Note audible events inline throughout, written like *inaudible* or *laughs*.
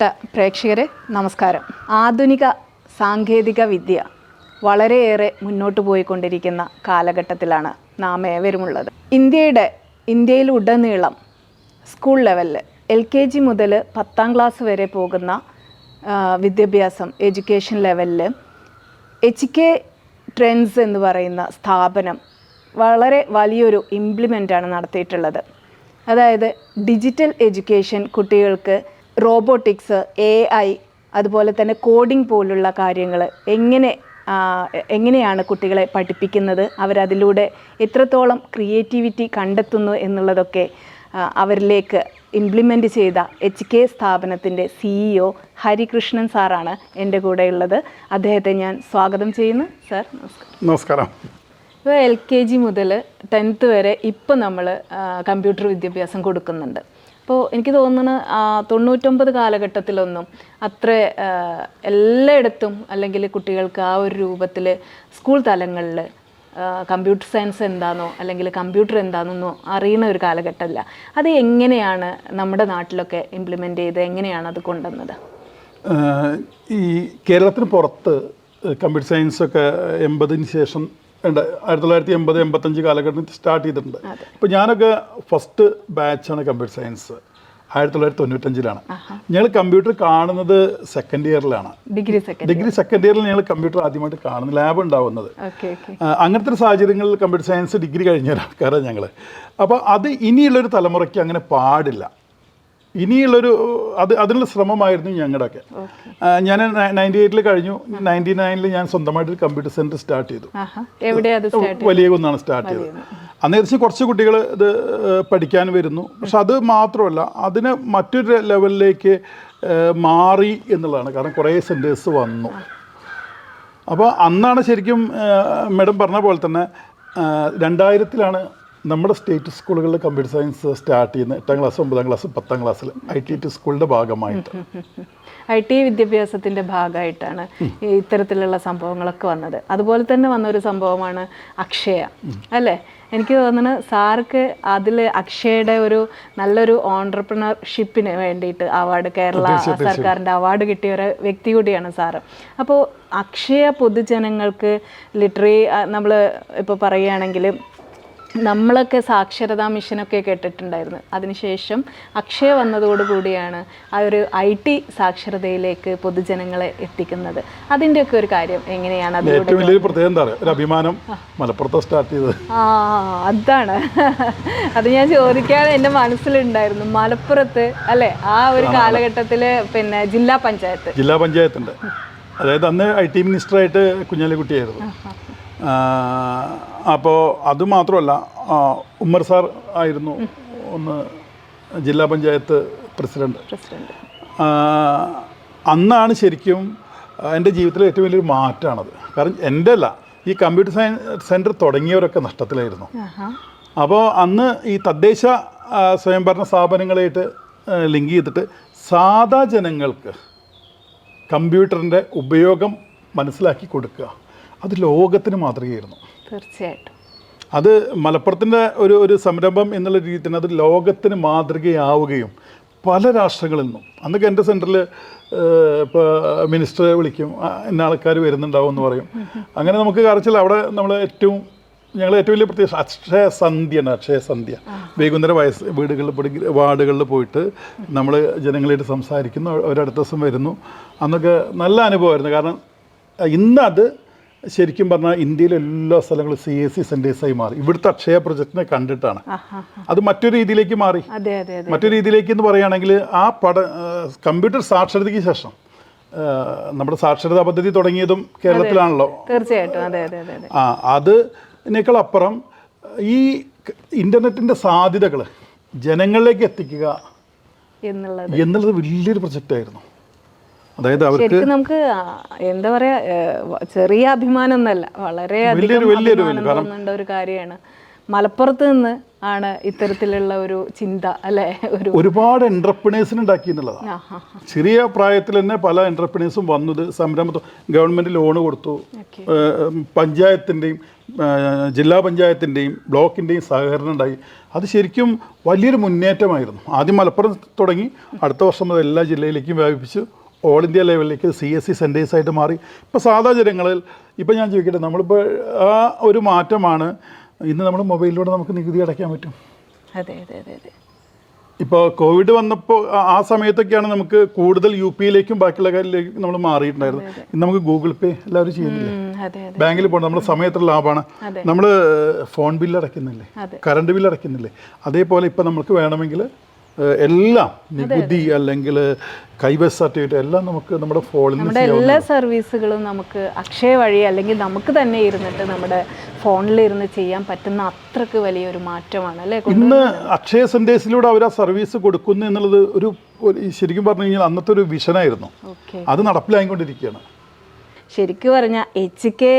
പ്രിയപ്പെട്ട പ്രേക്ഷകരെ നമസ്കാരം. ആധുനിക സാങ്കേതിക വിദ്യ വളരെയേറെ മുന്നോട്ട് പോയിക്കൊണ്ടിരിക്കുന്ന കാലഘട്ടത്തിലാണ് നാം ഏവരുമുള്ളത് ഇന്ത്യയുടെ ഇന്ത്യയിൽ ഉടനീളം സ്കൂൾ ലെവലിൽ എൽ കെ ജി മുതൽ പത്താം ക്ലാസ് വരെ പോകുന്ന വിദ്യാഭ്യാസം എഡ്യൂക്കേഷൻ ലെവലിൽ എച്ച് കെ ട്രെൻഡ്സ് എന്ന് പറയുന്ന സ്ഥാപനം വളരെ വലിയൊരു ഇംപ്ലിമെന്റാണ് നടത്തിയിട്ടുള്ളത്. അതായത് ഡിജിറ്റൽ എഡ്യൂക്കേഷൻ കുട്ടികൾക്ക് റോബോട്ടിക്സ് എ ഐ അതുപോലെ തന്നെ കോഡിംഗ് പോലുള്ള കാര്യങ്ങൾ എങ്ങനെ എങ്ങനെയാണ് കുട്ടികളെ പഠിപ്പിക്കുന്നത് അവരതിലൂടെ എത്രത്തോളം ക്രിയേറ്റിവിറ്റി കണ്ടെത്തുന്നു എന്നുള്ളതൊക്കെ അവരിലേക്ക് ഇംപ്ലിമെന്റ് ചെയ്ത എച്ച് കെ സ്ഥാപനത്തിന്റെ സിഇഒ ഹരികൃഷ്ണൻ സാറാണ് എന്റെ കൂടെ ഉള്ളത് അദ്ദേഹത്തെ ഞാൻ സ്വാഗതം ചെയ്യുന്നു. സാർ നമസ്കാരം. നമസ്കാരം. ഇപ്പോൾ എൽ കെ ജി മുതൽ ടെൻത്ത് വരെ ഇപ്പോൾ നമ്മൾ കമ്പ്യൂട്ടർ വിദ്യാഭ്യാസം കൊടുക്കുന്നുണ്ട്. അപ്പോൾ എനിക്ക് തോന്നുന്നു തൊണ്ണൂറ്റൊമ്പത് കാലഘട്ടത്തിലൊന്നും അത്ര എല്ലായിടത്തും അല്ലെങ്കിൽ കുട്ടികൾക്ക് ആ ഒരു രൂപത്തിൽ സ്കൂൾ തലങ്ങളിൽ കമ്പ്യൂട്ടർ സയൻസ് എന്താണെന്നോ അല്ലെങ്കിൽ കമ്പ്യൂട്ടർ എന്താണെന്നോ അറിയുന്ന ഒരു കാലഘട്ടമല്ല. അത് എങ്ങനെയാണ് നമ്മുടെ നാട്ടിലൊക്കെ ഇംപ്ലിമെന്റ് ചെയ്ത് എങ്ങനെയാണ് അത് കൊണ്ടുവന്നത്? ഈ കേരളത്തിന് പുറത്ത് കമ്പ്യൂട്ടർ സയൻസൊക്കെ എൺപതിന് ശേഷം ഉണ്ട്. ആയിരത്തി തൊള്ളായിരത്തി എൺപത് എൺപത്തഞ്ച് കാലഘട്ടത്തിൽ സ്റ്റാർട്ട് ചെയ്തിട്ടുണ്ട്. ഇപ്പോൾ ഞാനൊക്കെ ഫസ്റ്റ് ബാച്ചാണ് കമ്പ്യൂട്ടർ സയൻസ് ആയിരത്തി തൊള്ളായിരത്തി തൊണ്ണൂറ്റഞ്ചിലാണ് ഞങ്ങൾ കമ്പ്യൂട്ടർ കാണുന്നത് സെക്കൻഡ് ഇയറിലാണ് ഡിഗ്രി സെക്കൻഡ് ഡിഗ്രി സെക്കൻഡ് ഇയറിൽ ഞങ്ങൾ കമ്പ്യൂട്ടർ ആദ്യമായിട്ട് കാണുന്നത് ലാബ് ഉണ്ടാവുന്നത്. അങ്ങനത്തെ ഒരു സാഹചര്യങ്ങളിൽ കമ്പ്യൂട്ടർ സയൻസ് ഡിഗ്രി കഴിഞ്ഞ ഒരാൾക്കാരാണ് ഞങ്ങൾ അപ്പോൾ അത് ഇനിയുള്ളൊരു തലമുറയ്ക്ക് അങ്ങനെ പാടില്ല. ഇനിയുള്ളൊരു അത് അതിനുള്ള ശ്രമമായിരുന്നു ഞങ്ങളുടെയൊക്കെ. ഞാൻ നയന്റി എയ്റ്റിൽ കഴിഞ്ഞു. നയന്റി നയനിൽ ഞാൻ സ്വന്തമായിട്ട് ഒരു കമ്പ്യൂട്ടർ സെന്റർ സ്റ്റാർട്ട് ചെയ്തു. വലിയ കുന്നാണ് സ്റ്റാർട്ട് ചെയ്തത്. അന്ന് ഏകദേശം കുറച്ച് കുട്ടികൾ ഇത് പഠിക്കാൻ വരുന്നു. പക്ഷെ അത് മാത്രമല്ല അതിന് മറ്റൊരു ലെവലിലേക്ക് മാറി എന്നുള്ളതാണ്. കാരണം കുറേ സെന്റേഴ്സ് വന്നു. അപ്പോൾ അന്നാണ് ശരിക്കും മാഡം പറഞ്ഞ പോലെ തന്നെ രണ്ടായിരത്തിലാണ് നമ്മുടെ സ്റ്റേറ്റ് സ്കൂളുകളിൽ കമ്പ്യൂട്ടർ സയൻസ് സ്റ്റാർട്ട് ചെയ്യുന്ന എട്ടാം ക്ലാസ് ഒമ്പതാം ക്ലാസ് പത്താം ക്ലാസ്സിൽ ഐ ടി ടി സ്കൂളിന്റെ ഭാഗമായിട്ട്. *laughs* ഐ ടി വിദ്യാഭ്യാസത്തിന്റെ ഭാഗമായിട്ടാണ് ഇത്തരത്തിലുള്ള സംഭവങ്ങളൊക്കെ വന്നത്. അതുപോലെ തന്നെ വന്നൊരു സംഭവമാണ് അക്ഷയ. അല്ലേ? എനിക്ക് തോന്നുന്നു സാർക്ക് അതിൽ അക്ഷയയുടെ ഒരു നല്ലൊരു ഓണ്ടർപ്രണർഷിപ്പിന് വേണ്ടിയിട്ട് അവാർഡ് കേരള സർക്കാരിന്റെ അവാർഡ് കിട്ടിയ ഒരു വ്യക്തി കൂടിയാണ് സാറ്. അപ്പോൾ അക്ഷയ പൊതുജനങ്ങൾക്ക് ലിറ്ററി നമ്മൾ ഇപ്പോൾ പറയുകയാണെങ്കിൽ നമ്മളൊക്കെ സാക്ഷരതാ മിഷനൊക്കെ കേട്ടിട്ടുണ്ടായിരുന്നു. അതിനുശേഷം അക്ഷയ വന്നതോടുകൂടിയാണ് ആ ഒരു ഐ ടി സാക്ഷരതയിലേക്ക് പൊതുജനങ്ങളെ എത്തിക്കുന്നത്. അതിന്റെയൊക്കെ ഒരു കാര്യം എങ്ങനെയാണ് ഏറ്റവും വലിയൊരു എന്താ ഒരു അഭിമാനം മലപ്പുറത്ത് സ്റ്റാർട്ട് ചെയ്തത്. ആ അതാണ്. അത് ഞാൻ ചോദിക്കാതെ എന്റെ മനസ്സിലുണ്ടായിരുന്നു. മലപ്പുറത്ത് അല്ലേ? ആ ഒരു കാലഘട്ടത്തിൽ പിന്നെ ജില്ലാ പഞ്ചായത്ത്. ജില്ലാ പഞ്ചായത്തുണ്ട്. അതായത് അന്ന് ഐ ടി മിനിസ്റ്ററായിട്ട് കുഞ്ഞാലിക്കുട്ടിയായിരുന്നു. അപ്പോൾ അതുമാത്രമല്ല ഉമ്മർ സാർ ആയിരുന്നു ഒന്ന് ജില്ലാ പഞ്ചായത്ത് പ്രസിഡന്റ്. അന്നാണ് ശരിക്കും എന്റെ ജീവിതത്തിലെ ഏറ്റവും വലിയൊരു മാറ്റമാണത് കാരണം എന്റെ അല്ല ഈ കമ്പ്യൂട്ടർ സയൻസ് സെന്റർ തുടങ്ങിയവരൊക്കെ നഷ്ടത്തിലായിരുന്നു. അപ്പോൾ അന്ന് ഈ തദ്ദേശ സ്വയംഭരണ സ്ഥാപനങ്ങളായിട്ട് ലിങ്ക് ചെയ്തിട്ട് സാധാ ജനങ്ങൾക്ക് കമ്പ്യൂട്ടറിന്റെ ഉപയോഗം മനസ്സിലാക്കി കൊടുക്കുക. അത് ലോകത്തിന് മാതൃകയായിരുന്നു. തീർച്ചയായിട്ടും. അത് മലപ്പുറത്തിന്റെ ഒരു ഒരു സംരംഭം എന്നുള്ള രീതിയിൽ തന്നെ അത് ലോകത്തിന് മാതൃകയാവുകയും പല രാഷ്ട്രങ്ങളിൽ നിന്നും. അന്നൊക്കെ എന്റെ സെന്ററിൽ ഇപ്പോൾ മിനിസ്റ്ററെ വിളിക്കും എന്ന ഇന്ന ആൾക്കാർ വരുന്നുണ്ടാവും എന്ന് പറയും. അങ്ങനെ നമുക്ക് കാണിച്ചാൽ അവിടെ നമ്മൾ ഏറ്റവും ഞങ്ങൾ ഏറ്റവും വലിയ പ്രത്യേകിച്ച് അക്ഷയ സന്ധ്യയാണ് അക്ഷയ സന്ധ്യ. വൈകുന്നേരം വയസ്സ് വീടുകളിൽ പോയി വാർഡുകളിൽ പോയിട്ട് നമ്മൾ ജനങ്ങളായിട്ട് സംസാരിക്കുന്നു ഒരടുത്ത ദിവസം വരുന്നു. അന്നൊക്കെ നല്ല അനുഭവമായിരുന്നു. കാരണം ഇന്നത് ശരിക്കും പറഞ്ഞാൽ ഇന്ത്യയിലെ എല്ലാ സ്ഥലങ്ങളും സി എസ് സി സെന്റേഴ്സായി മാറി. ഇവിടുത്തെ അക്ഷയ പ്രൊജക്ടിനെ കണ്ടിട്ടാണ്. അത് മറ്റൊരു രീതിയിലേക്ക് മാറി. മറ്റൊരു രീതിയിലേക്ക് എന്ന് പറയുകയാണെങ്കിൽ ആ പഠ കമ്പ്യൂട്ടർ സാക്ഷരതയ്ക്ക് ശേഷം നമ്മുടെ സാക്ഷരതാ പദ്ധതി തുടങ്ങിയതും കേരളത്തിലാണല്ലോ. തീർച്ചയായിട്ടും. അതെ അതെ അതെ അതെ. ആ അതിനേക്കാൾ അപ്പുറം ഈ ഇന്റർനെറ്റിന്റെ സാധ്യതകൾ ജനങ്ങളിലേക്ക് എത്തിക്കുക എന്നുള്ളത്. എന്നുള്ളത് വലിയൊരു പ്രൊജക്റ്റായിരുന്നു. അതായത് അവർക്ക് നമുക്ക് എന്താ പറയാ ചെറിയ അഭിമാനം ഒന്നല്ല വളരെ അധികം ഒരു കാര്യമാണ്. മലപ്പുറത്ത് നിന്ന് ആണ് ഇത്തരത്തിലുള്ള ഒരു ചിന്ത അല്ലെ? ഒരു ഒരുപാട് എന്റർപ്രണേഴ്സിന് ഉണ്ടാക്കി എന്നുള്ളതാണ് ചെറിയ പ്രായത്തിൽ തന്നെ പല എന്റർപ്രണേഴ്സും വന്നത് സംരംഭത്തോ ഗവൺമെന്റ് ലോണ് കൊടുത്തു. പഞ്ചായത്തിന്റെയും ജില്ലാ പഞ്ചായത്തിന്റെയും ബ്ലോക്കിന്റെയും സഹകരണം ഉണ്ടായി. അത് ശരിക്കും വലിയൊരു മുന്നേറ്റമായിരുന്നു. ആദ്യം മലപ്പുറം തുടങ്ങി അടുത്ത വർഷം മുതൽ എല്ലാ ജില്ലയിലേക്കും വ്യാപിപ്പിച്ചു. ഓൾ ഇന്ത്യ ലെവലിലേക്ക് സി എസ് സി സെന്റേഴ്സായിട്ട് മാറി. ഇപ്പോൾ സാധാ ജനങ്ങളിൽ ഇപ്പോൾ ഞാൻ ചോദിക്കട്ടെ നമ്മളിപ്പോൾ ആ ഒരു മാറ്റമാണ് ഇന്ന് നമ്മൾ മൊബൈലിലൂടെ നമുക്ക് നികുതി അടയ്ക്കാൻ പറ്റും. അതെ അതെ അതെ അതെ. ഇപ്പോൾ കോവിഡ് വന്നപ്പോൾ ആ- സമയത്തൊക്കെയാണ് നമുക്ക് കൂടുതൽ യു പിയിലേക്കും ബാക്കിയുള്ള കാര്യത്തിലേക്കും നമ്മൾ മാറിയിട്ടുണ്ടായിരുന്നു ഇന്ന് നമുക്ക് ഗൂഗിൾ പേ എല്ലാവരും ചെയ്യുന്നില്ലേ? ബാങ്കിൽ പോകണം നമ്മുടെ സമയത്തുള്ള ലാഭമാണ് നമ്മൾ ഫോൺ ബില്ല് അടയ്ക്കുന്നില്ലേ. കറണ്ട് ബില്ല് അടയ്ക്കുന്നില്ലേ? അതേപോലെ ഇപ്പം നമുക്ക് വേണമെങ്കിൽ എല്ലാം നികുതി അല്ലെങ്കിൽ കൈവസ് സർട്ടിഫിക്കറ്റ് എല്ലാം നമുക്ക് നമ്മുടെ ഫോണിൽ നിന്ന് നമ്മുടെ എല്ലാ സർവീസുകളും നമുക്ക് അക്ഷയ വഴി അല്ലെങ്കിൽ നമുക്ക് തന്നെ ഇരുന്നിട്ട് നമ്മുടെ ഫോണിൽ ഇരുന്ന് ചെയ്യാൻ പറ്റുന്ന അത്രയ്ക്ക് വലിയൊരു മാറ്റമാണ് അല്ലേ ഇന്ന് അക്ഷയ സെന്റേഴ്സിലൂടെ അവർ ആ സർവീസ് കൊടുക്കുന്നു എന്നുള്ളത് ഒരു ശരിക്കും പറഞ്ഞു കഴിഞ്ഞാൽ അന്നത്തെ ഒരു വിഷനായിരുന്നു അത് നടപ്പിലായിക്കൊണ്ടിരിക്കുകയാണ്. ശരിക്കും പറഞ്ഞാൽ എച്ച് കെ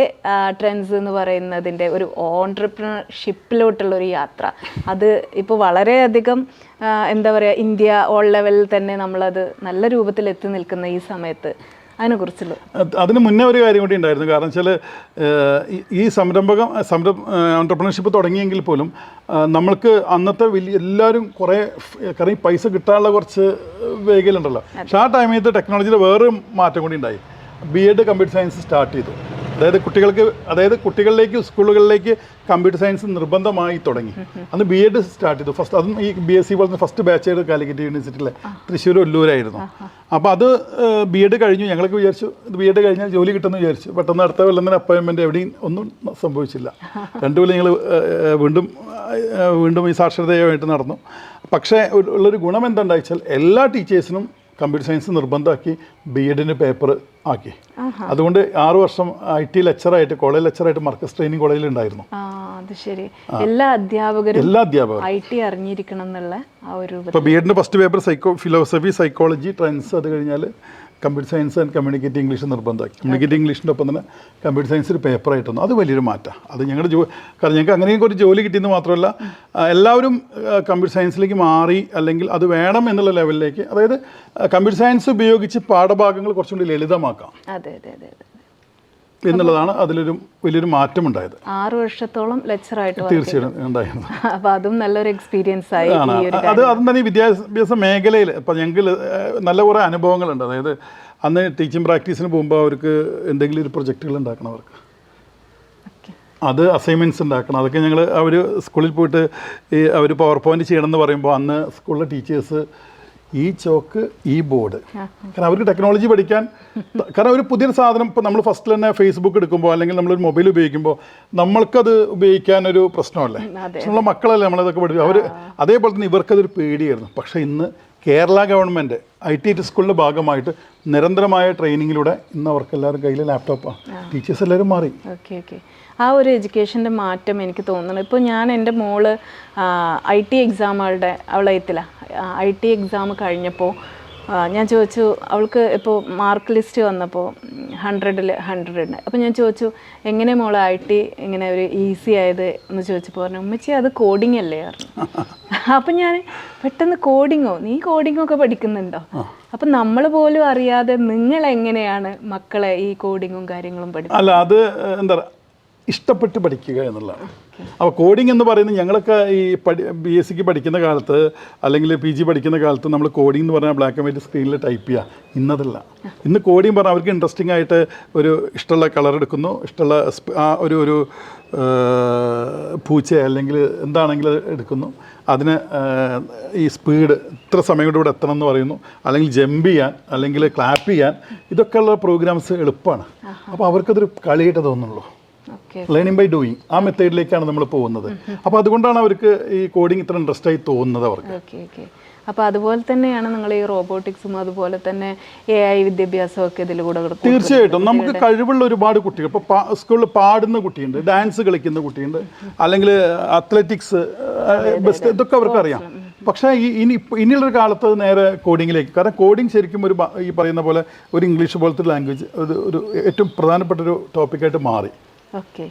ട്രെൻഡ്സ് എന്ന് പറയുന്നതിന്റെ ഒരു ഓൺട്രപ്രണർഷിപ്പിലോട്ടുള്ള ഒരു യാത്ര. അത് ഇപ്പോൾ വളരെയധികം എന്താ പറയുക ഇന്ത്യ ഓൾ ലെവലിൽ തന്നെ നമ്മളത് നല്ല രൂപത്തിൽ എത്തി നിൽക്കുന്ന ഈ സമയത്ത് അതിനെക്കുറിച്ചുള്ള. അത് അതിന് മുന്നേ ഒരു കാര്യം കൂടി ഉണ്ടായിരുന്നു. കാരണം വെച്ചാൽ ഈ സംരംഭകം സംരം ഓണ്ടർപ്രണർഷിപ്പ് തുടങ്ങിയെങ്കിൽ പോലും നമ്മൾക്ക് അന്നത്തെ വലിയ എല്ലാവരും കുറേ കാരണം ഈ പൈസ കിട്ടാനുള്ള കുറച്ച് വേഗയിലുണ്ടല്ലോ പക്ഷേ ആ ടൈമിൽ ടെക്നോളജിയിൽ വേറൊരു മാറ്റം കൂടി ഉണ്ടായി. B Ed computer science start ചെയ്തു. അതായത് കുട്ടികൾക്ക് അതായത് കുട്ടികളിലേക്ക് സ്കൂളുകളിലേക്ക് കമ്പ്യൂട്ടർ സയൻസ് നിർബന്ധമായി തുടങ്ങി. അന്ന് ബി എഡ് സ്റ്റാർട്ട് ചെയ്തു. ഫസ്റ്റ് അതും ഈ ബി എസ് സി പോലത്തെ ഫസ്റ്റ് ബാച്ച് ആയിരുന്നു കാലിക്കറ്റ് യൂണിവേഴ്സിറ്റിയിലെ തൃശ്ശൂർ ഒല്ലൂരായിരുന്നു അപ്പോൾ അത് ബി എഡ് കഴിഞ്ഞു. ഞങ്ങൾക്ക് വിചാരിച്ചു ബി എഡ് കഴിഞ്ഞാൽ ജോലി കിട്ടുമെന്ന് വിചാരിച്ചു. പെട്ടെന്ന് അടുത്ത കൊല്ലം തന്നെ അപ്പോയിൻമെന്റ് എവിടെയും ഒന്നും സംഭവിച്ചില്ല. രണ്ടു കൊല്ലം ഞങ്ങൾ വീണ്ടും വീണ്ടും ഈ സാക്ഷരതയുമായിട്ട് നടന്നു. പക്ഷേ ഉള്ളൊരു ഗുണം എന്താണെന്ന് വെച്ചാൽ എല്ലാ ടീച്ചേഴ്സിനും കമ്പ്യൂട്ടർ സയൻസ് നിർബന്ധമാക്കി ബി എഡിന് പേപ്പർ ആക്കി. അതുകൊണ്ട് ആറ് വർഷം ഐ ടി ലെക്ചറായിട്ട് കോളേജ് ലെക്ചറായിട്ട് മർക്കസ് ട്രെയിനിങ് കോളേജിൽ ഉണ്ടായിരുന്നു. അത് ശരി. എല്ലാ അധ്യാപകരും എല്ലാ അധ്യാപകരും. ഐ ടി അറിഞ്ഞിരിക്കണം എന്നുള്ള ആ ഒരു ഇപ്പോൾ B എഡിന്റെ first paper psycho philosophy psychology trends അത് കഴിഞ്ഞാൽ computer science and communicate English നിർബന്ധമാക്കി. കമ്മ്യൂണിക്കേറ്റ് ഇംഗ്ലീഷിന്റെ ഒപ്പം തന്നെ കമ്പ്യൂട്ടർ സയൻസ് ഒരു പേപ്പറായിട്ട് വന്നു അത് വലിയൊരു മാറ്റമാണ് അത് ഞങ്ങളുടെ ജോ കാരണം ഞങ്ങൾക്ക് അങ്ങനെയും ഒരു ജോലി കിട്ടിയെന്ന് മാത്രമല്ല എല്ലാവരും കമ്പ്യൂട്ടർ സയൻസിലേക്ക് മാറി അല്ലെങ്കിൽ അത് വേണം എന്നുള്ള ലെവലിലേക്ക് അതായത് കമ്പ്യൂട്ടർ സയൻസ് ഉപയോഗിച്ച് പാഠഭാഗങ്ങൾ കുറച്ചുകൂടി ലളിതമാക്കാം. അതെ അതെ അതെ അതെ. എന്നുള്ളതാണ് അതിലൊരു വലിയൊരു മാറ്റം ഉണ്ടായത് ആറ് വർഷത്തോളം ലെക്ചറായിട്ട് തീർച്ചയായിട്ടും ഉണ്ടായിരുന്നു. അപ്പൊ അതും നല്ലൊരു എക്സ്പീരിയൻസ് ആയി അത് അതും തന്നെ വിദ്യാഭ്യാസ മേഖലയിൽ ഇപ്പം ഞങ്ങൾക്ക് നല്ല കുറേ അനുഭവങ്ങളുണ്ട്. അതായത് അന്ന് ടീച്ചിങ് പ്രാക്ടീസിന് പോകുമ്പോൾ അവർക്ക് എന്തെങ്കിലും ഒരു പ്രൊജക്റ്റുകൾ ഉണ്ടാക്കണം അവർക്ക്. അത് അസൈൻമെന്റ്സ് ഉണ്ടാക്കണം. അതൊക്കെ ഞങ്ങൾ അവർ സ്കൂളിൽ പോയിട്ട് ഈ അവർ പവർ പോയിന്റ് ചെയ്യണമെന്ന് പറയുമ്പോൾ അന്ന് സ്കൂളിലെ ടീച്ചേഴ്സ് ഈ ചോക്ക് ഈ ബോർഡ്. കാരണം അവർക്ക് ടെക്നോളജി പഠിക്കാൻ കാരണം ഒരു പുതിയൊരു സാധനം ഇപ്പോൾ നമ്മൾ ഫസ്റ്റ് തന്നെ ഫേസ്ബുക്ക് എടുക്കുമ്പോൾ അല്ലെങ്കിൽ നമ്മളൊരു മൊബൈൽ ഉപയോഗിക്കുമ്പോൾ നമ്മൾക്കത് ഉപയോഗിക്കാൻ ഒരു പ്രശ്നമല്ലേ? നമ്മളെ മക്കളല്ലേ നമ്മളതൊക്കെ പഠിക്കും അവർ അതേപോലെ തന്നെ ഇവർക്കതൊരു പേടിയായിരുന്നു. പക്ഷേ ഇന്ന് Kerala government I T T സ്കൂളിന്റെ ഭാഗമായിട്ട് നിരന്തരമായ ട്രെയിനിങ്ങിലൂടെ ഇന്ന് അവർക്കെല്ലാവരും കയ്യിൽ ലാപ്ടോപ്പാണ് ടീച്ചേഴ്സ് എല്ലാവരും മാറി. ഓക്കെ ഓക്കെ ആ ഒരു എഡ്യൂക്കേഷന്റെ മാറ്റം എനിക്ക് തോന്നുന്നു. ഇപ്പോൾ ഞാൻ എന്റെ മോൾ ഐ ടി എക്സാമുകളുടെ എത്തില്ല. ഐ ടി എക്സാം കഴിഞ്ഞപ്പോൾ ഞാൻ ചോദിച്ചു അവൾക്ക് ഇപ്പോൾ മാർക്ക് ലിസ്റ്റ് വന്നപ്പോൾ ഹൺഡ്രഡിൽ ഹൺഡ്രഡ് അപ്പോൾ ഞാൻ ചോദിച്ചു എങ്ങനെ മോൾ ഐ ടി ഇങ്ങനെ ഒരു ഈസി ആയത്? എന്ന് ചോദിച്ചപ്പോൾ പറഞ്ഞു ഉമ്മച്ചി അത് കോഡിംഗ് അല്ലേ? പറഞ്ഞു. *laughs* അപ്പം ഞാൻ പെട്ടെന്ന് കോഡിങ്ങോ നീ കോഡിങ്ങൊക്കെ ഒക്കെ പഠിക്കുന്നുണ്ടോ? അപ്പം നമ്മൾ പോലും അറിയാതെ നിങ്ങൾ എങ്ങനെയാണ് മക്കളെ ഈ കോഡിങ്ങും കാര്യങ്ങളും പഠിക്കുന്നത് അല്ല അത് എന്താ ഇഷ്ടപ്പെട്ട് പഠിക്കുക എന്നുള്ളതാണ്. അപ്പോൾ കോഡിംഗ് എന്ന് പറയുന്നത് ഞങ്ങളൊക്കെ ഈ പഠി ബി എസ് സിക്ക് പഠിക്കുന്ന കാലത്ത് അല്ലെങ്കിൽ പി ജി പഠിക്കുന്ന കാലത്ത് നമ്മൾ കോഡിംഗ് എന്ന് പറഞ്ഞാൽ ബ്ലാക്ക് ആൻഡ് വൈറ്റ് സ്ക്രീനിൽ ടൈപ്പ് ചെയ്യുക ഇന്നതല്ല. ഇന്ന് കോഡിംഗ് പറഞ്ഞാൽ അവർക്ക് ഇൻട്രസ്റ്റിംഗ് ആയിട്ട് ഒരു ഇഷ്ടമുള്ള കളർ എടുക്കുന്നു ഇഷ്ടമുള്ള ആ ഒരു ഒരു പൂച്ച അല്ലെങ്കിൽ എന്താണെങ്കിലും എടുക്കുന്നു. അതിന് ഈ സ്പീഡ് ഇത്ര സമയം കൊണ്ട് ഇവിടെ എത്തണം എന്ന് പറയുന്നു. അല്ലെങ്കിൽ ജമ്പ് ചെയ്യാൻ അല്ലെങ്കിൽ ക്ലാപ്പ് ചെയ്യാൻ ഇതൊക്കെയുള്ള പ്രോഗ്രാംസ് എളുപ്പമാണ്. അപ്പോൾ അവർക്കതൊരു കളിയായിട്ട് തോന്നുള്ളൂ ലേണിംഗ് ബൈ ഡൂയിങ് ആ മെത്തേഡിലേക്കാണ് നമ്മൾ പോകുന്നത്. അപ്പോൾ അതുകൊണ്ടാണ് അവർക്ക് ഈ കോഡിംഗ് ഇത്ര ഇൻട്രസ്റ്റ് ആയി തോന്നുന്നത് അവർക്ക്. അപ്പൊ അപ്പോൾ അതുപോലെ തന്നെയാണ് നിങ്ങൾ ഈ റോബോട്ടിക്സും അതുപോലെ തന്നെ എ ഐ വിദ്യാഭ്യാസവും ഒക്കെ ഇതിലൂടെ കൂടെ തീർച്ചയായിട്ടും. നമുക്ക് കഴിവുള്ള ഒരുപാട് കുട്ടികൾ. ഇപ്പോൾ സ്കൂളിൽ പാടുന്ന കുട്ടിയുണ്ട് ഡാൻസ് കളിക്കുന്ന കുട്ടിയുണ്ട് അല്ലെങ്കിൽ അത്ലറ്റിക്സ് ബെസ്റ്റ് ഇതൊക്കെ അവർക്ക് അറിയാം പക്ഷേ ഈ ഇനി ഇപ്പ- ഇനിയുള്ളൊരു കാലത്ത് നേരെ കോഡിങ്ങിലേക്ക് കാരണം കോഡിങ് ശരിക്കും ഒരു ഈ പറയുന്ന പോലെ ഒരു ഇംഗ്ലീഷ് പോലത്തെ ലാംഗ്വേജ് ഒരു ഏറ്റവും പ്രധാനപ്പെട്ട ഒരു ടോപ്പിക്കായിട്ട് മാറി.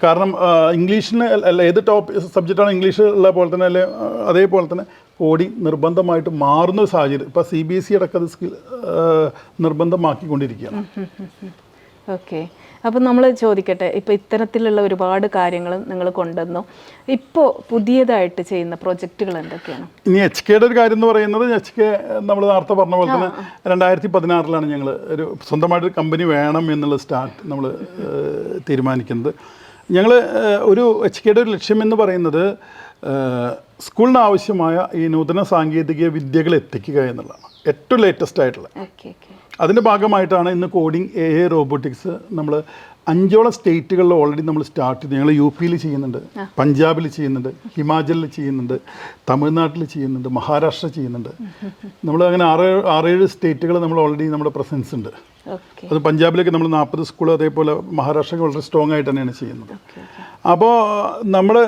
കാരണം ഇംഗ്ലീഷിന് ഏത് ടോപ്പ് സബ്ജക്റ്റാണ് ഇംഗ്ലീഷ് ഉള്ള പോലെ തന്നെ അല്ലെ അതേപോലെ തന്നെ കോഡിംഗ് നിർബന്ധമായിട്ട് മാറുന്ന ഒരു സാഹചര്യം. ഇപ്പോൾ സി ബി എസ് സി അടക്കം അത് സ്കിൽ നിർബന്ധമാക്കിക്കൊണ്ടിരിക്കുകയാണ്. ഓക്കെ അപ്പം നമ്മൾ ചോദിക്കട്ടെ ഇപ്പോൾ ഇത്തരത്തിലുള്ള ഒരുപാട് കാര്യങ്ങൾ നിങ്ങൾ കൊണ്ടുവന്നു. ഇപ്പോൾ പുതിയതായിട്ട് ചെയ്യുന്ന പ്രോജക്റ്റുകൾ എന്തൊക്കെയാണ്? ഇനി എച്ച് കെയുടെ ഒരു കാര്യം എന്ന് പറയുന്നത് എച്ച് കെ നമ്മൾ നേരത്തെ പറഞ്ഞ പോലെ തന്നെ രണ്ടായിരത്തി പതിനാറിലാണ് ഞങ്ങൾ ഒരു സ്വന്തമായിട്ട് കമ്പനി വേണം എന്നുള്ള സ്റ്റാർട്ട് നമ്മൾ തീരുമാനിക്കുന്നത്. ഞങ്ങൾ ഒരു എച്ച് കെയുടെ ഒരു ലക്ഷ്യം എന്ന് പറയുന്നത് സ്കൂളിന് ആവശ്യമായ ഈ നൂതന സാങ്കേതിക വിദ്യകൾ എത്തിക്കുക എന്നുള്ളതാണ്. ഏറ്റവും ലേറ്റസ്റ്റ് ആയിട്ടുള്ള അതിന്റെ ഭാഗമായിട്ടാണ് ഇന്ന് കോഡിംഗ് എ എ റോബോട്ടിക്സ് നമ്മൾ അഞ്ചോളം സ്റ്റേറ്റുകളിൽ ഓൾറെഡി നമ്മൾ സ്റ്റാർട്ട് ചെയ്തു. ഞങ്ങൾ യു പിയിൽ ചെയ്യുന്നുണ്ട് പഞ്ചാബിൽ ചെയ്യുന്നുണ്ട് ഹിമാചലിൽ ചെയ്യുന്നുണ്ട് തമിഴ്നാട്ടിൽ ചെയ്യുന്നുണ്ട് മഹാരാഷ്ട്ര ചെയ്യുന്നുണ്ട്. *laughs* നമ്മൾ അങ്ങനെ ആറ് ആറേഴ് സ്റ്റേറ്റുകൾ നമ്മൾ ഓൾറെഡി നമ്മുടെ പ്രസൻസ് ഉണ്ട്. അത് പഞ്ചാബിലേക്ക് നമ്മൾ നാൽപ്പത് സ്കൂൾ അതേപോലെ മഹാരാഷ്ട്രയ്ക്ക് വളരെ സ്ട്രോങ് ആയിട്ട് തന്നെയാണ് ചെയ്യുന്നത്. അപ്പോൾ നമ്മുടെ